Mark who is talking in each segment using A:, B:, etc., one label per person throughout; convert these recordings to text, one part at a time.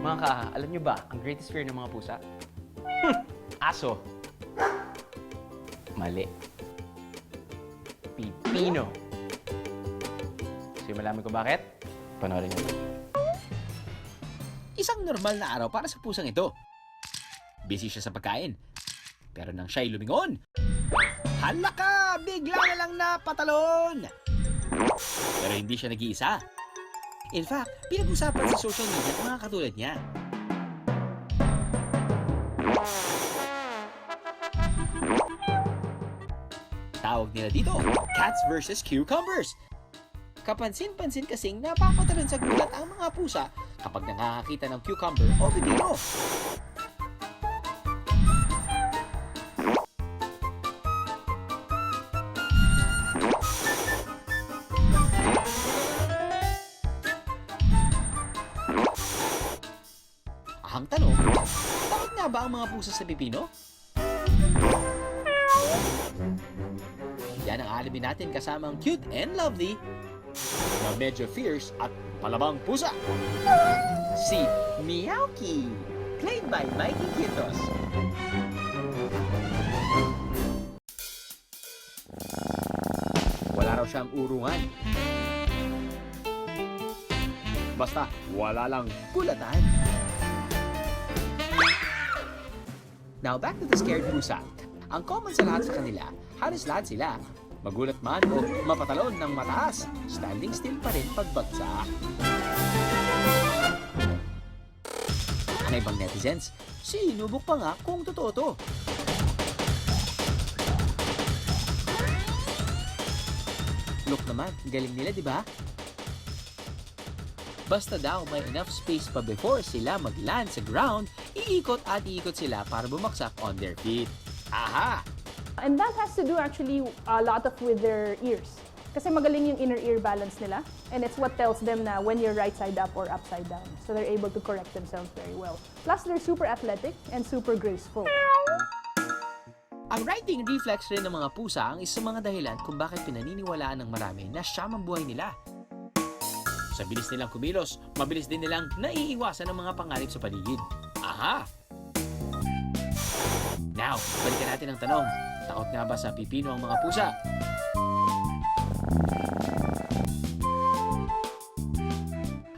A: Mga kaha, alam nyo ba, ang greatest fear ng mga pusa? Hmm, aso. Mali. Pipino. Gusto malaman ko bakit? Panoorin nyo.
B: Isang normal na araw para sa pusang ito. Busy siya sa pagkain. Pero nang siya'y lumingon, hala ka! Bigla na lang napatalon! Pero hindi siya nag-iisa. In fact, pinag-usapan sa social media mga katulad niya. Tawag nila dito, cats versus cucumbers. Kapansin-pansin kasing napapatalon sa gulat ang mga pusa kapag nakakakita ng cucumber o pipino. Ang tanong, bakit nga ba ang mga pusa sa pipino? Yan ang alamin natin kasama ang cute and lovely na medyo fierce at palabang pusa. Si Meowki, played by Mikey Quintos. Wala raw siyang urungan. Basta, wala lang kulatan. Now back to the scared pusa. Ang common sa lahat sa kanila, halos lahat sila, magulat man o mapatalon ng mataas, standing still pa rin pagbagsak. Ang ibang netizens, sinubok pa nga kung totoo to. Look naman, galing nila di ba? Basta daw may enough space pa before sila mag-land sa ground, iikot at iikot sila para bumaksak on their feet. Aha!
C: And that has to do actually a lot of with their ears. Kasi magaling yung inner ear balance nila. And it's what tells them na when you're right side up or upside down. So they're able to correct themselves very well. Plus, they're super athletic and super graceful.
B: Ang writing reflex rin ng mga pusa ang isa sa mga dahilan kung bakit pinaniniwalaan ng marami na siyam ang buhay nila. Sa bilis nilang kumilos, mabilis din nilang naiiwasan ng mga panganib sa paligid. Aha! Now, balikan natin ang tanong. Takot nga ba sa pipino ang mga pusa?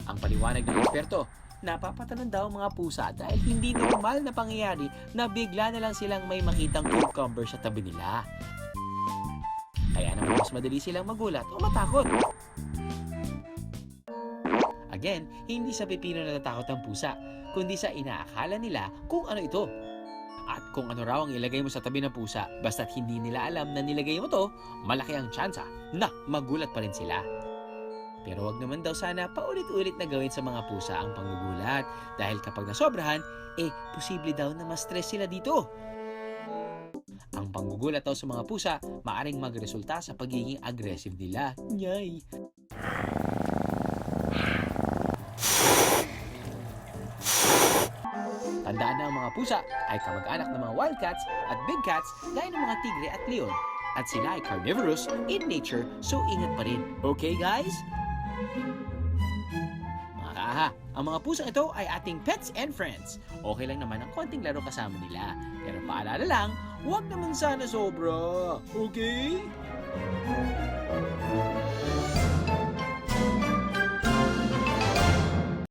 B: Ang paliwanag ng eksperto, napapatanan daw ang mga pusa dahil hindi normal na pangyayari na bigla na lang silang may makitang cucumber sa tabi nila. Kaya naman mas madali silang magulat o matakot. Again, hindi sa pipino natatakot ang pusa, kundi sa inaakala nila kung ano ito. At kung ano raw ang ilagay mo sa tabi ng pusa, basta't hindi nila alam na nilagay mo to, malaki ang tsansa na magulat pa rin sila. Pero wag naman daw sana paulit-ulit na gawin sa mga pusa ang pangugulat dahil kapag nasobrahan, eh posible daw na ma-stress sila dito. Ang panggugulat daw sa mga pusa maaring magresulta sa pagiging aggressive nila. Nyay! Tandaan na ang mga pusa ay kamag-anak ng mga wildcats at big cats gaya ng mga tigre at leon. At sila ay carnivorous in nature, so ingat pa rin. Okay guys? Mga ang mga pusang ito ay ating pets and friends. Okay lang naman ang konting laro kasama nila. Pero paalala lang, huwag naman sana sobra. Okay?